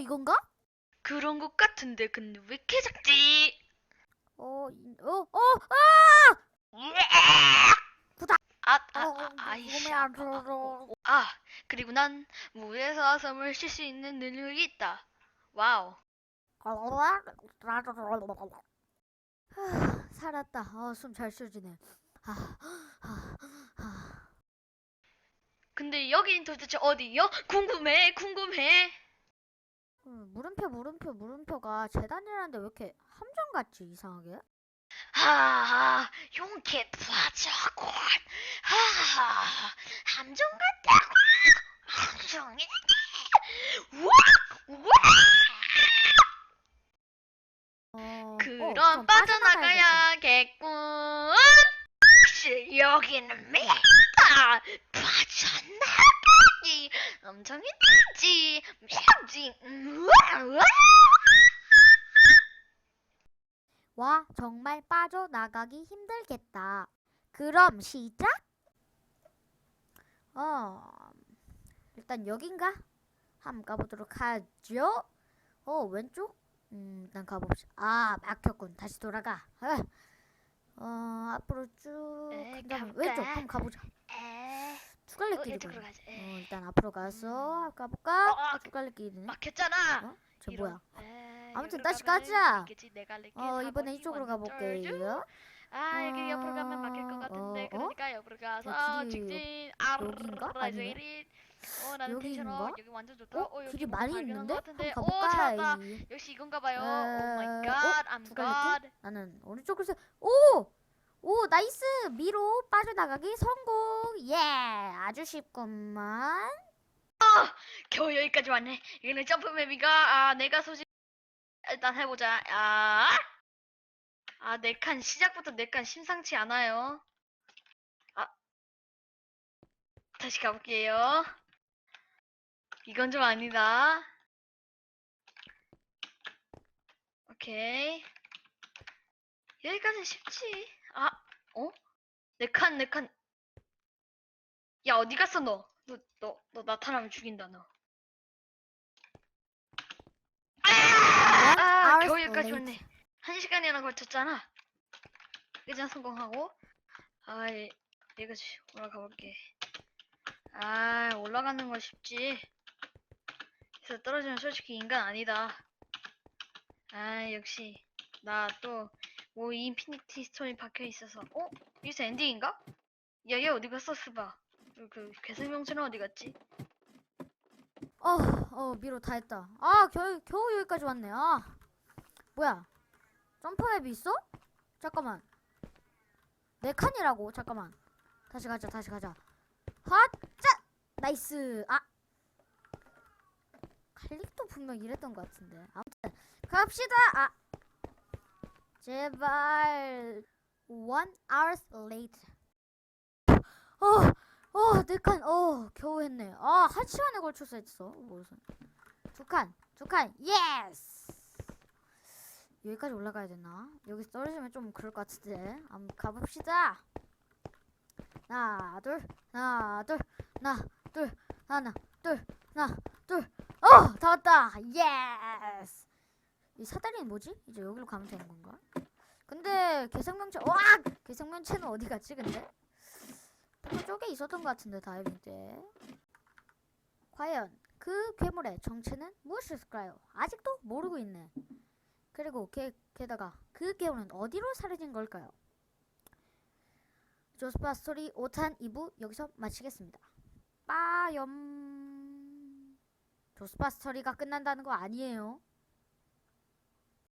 이건가? 그런 것 같은데 근데 왜 이렇게 작지? 어, 이- 어, 어, 아! 부탁. 아, 아, 어, 아, 아이씨. 몸에 안 들어. 아, 그리고 난 물에서 섬을 쉴 수 있는 능력이 있다. 와우. 하, 살았다. 어, 숨잘 쉬어지네. 아, 아, 아. 근데 여긴 도대체 어디요? 궁금해, 궁금해. 음, 물음표, 물음표, 물음표가 재단이라는데 왜 이렇게 함정 같지? 이상하게? 하하, 용케 파자곤. 하하, 함정 같다고. 함정이. 우와, 우와. 어, 어, 그럼 그럼 빠져나가야겠군. 혹시 여기는 메가 빠져나 가기 엄청 힘들지. 우와. 와, 정말 빠져나가기 힘들겠다. 그럼 시작? 어, 일단 여긴가? 한번 가보도록 하죠. 어, 왼쪽? 음, 일단 가봅시다. 아, 막혔군. 다시 돌아가. 아, 어, 앞으로 쭉. 가볼까? 왼쪽 한번 가보자. 에, 어, 투갈래길이군. 이쪽으로 가자. 어, 에. 일단 앞으로 가서 어, 가볼까? 어, 투갈래길이네. 막혔잖아. 어? 저 뭐야? 에이, 아무튼 다시 가자. 어, 이번에 이쪽으로? 가볼게요. 아 여기 옆으로 가면 막힐 것 어, 같은데 어, 어? 그러니까 옆으로 가서 직진 아니네. 이리 어 나는 여기인가? 여기 완전 좋다 어? 어, 여기 길이 많이 있는데? 한번 오 가볼까? 이- 역시 이건가 봐요 에, 오 마이 어? 갓 두갈래길? God 나는 오른쪽으로 서 오! 오 나이스 미로 빠져나가기 성공 예 아주 쉽구만. 겨우 여기까지 왔네. 여기는 점프맵이가 아 내가 소식 일단 해보자. 아아네 칸 시작부터 네 칸 심상치 않아요. 아 다시 가볼게요. 이건 좀 아니다. 오케이. 여기까지는 쉽지. 아 어? 네칸네칸 야 어디 갔어 너 너 너 너 나타나면 죽인다 너 아, hours 겨우 여기까지. 왔네. 한 시간이나 걸쳤잖아. 의전 성공하고. 아, 예, 내가 지- 올라가 볼게. 아, 올라가는 거 쉽지. 그래서 떨어지면 솔직히 인간 아니다. 아, 역시 나 또 뭐 인피니티 스톤이 박혀 있어서. 어? 여기서 엔딩인가? 야, 얘 어디 갔어, 스바? 그, 그 괴생명체는 어디 갔지? 어, 어 미로 다 했다. 아 겨우 겨우 여기까지 왔네. 아 뭐야? 점프 앱이 있어? 잠깐만. 네 칸이라고? 잠깐만. 다시 가자 다시 가자. 핫짜! 나이스! 아! 칼릭도 분명 이랬던 것 같은데. 아무튼 갑시다! 아! 제발 one hours later. 어 어, 네 칸, 어, 겨우 했네. 아, 한 시간에 걸쳐서 했어. 무슨. 두 칸, 두 칸, 예스! 여기까지 올라가야 되나? 여기서 떨어지면 좀 그럴 것 같은데. 한번 가봅시다. 하나, 둘, 하나, 둘, 하나, 둘, 하나, 둘, 하나, 둘. 어! 다 왔다! 예스! 이 사다리는 뭐지? 이제 여기로 가면 되는 건가? 근데 개성명체, 와! 개성명체는 어디 갔지, 근데? 그쪽에 있었던 것 같은데 다이빙 때. 과연 그 괴물의 정체는 무엇일까요? 아직도 모르고 있네. 그리고 게, 게다가 그 괴물은 어디로 사라진 걸까요? 조스파 스토리 5탄 2부 여기서 마치겠습니다. 빠염. 조스파 스토리가 끝난다는 거 아니에요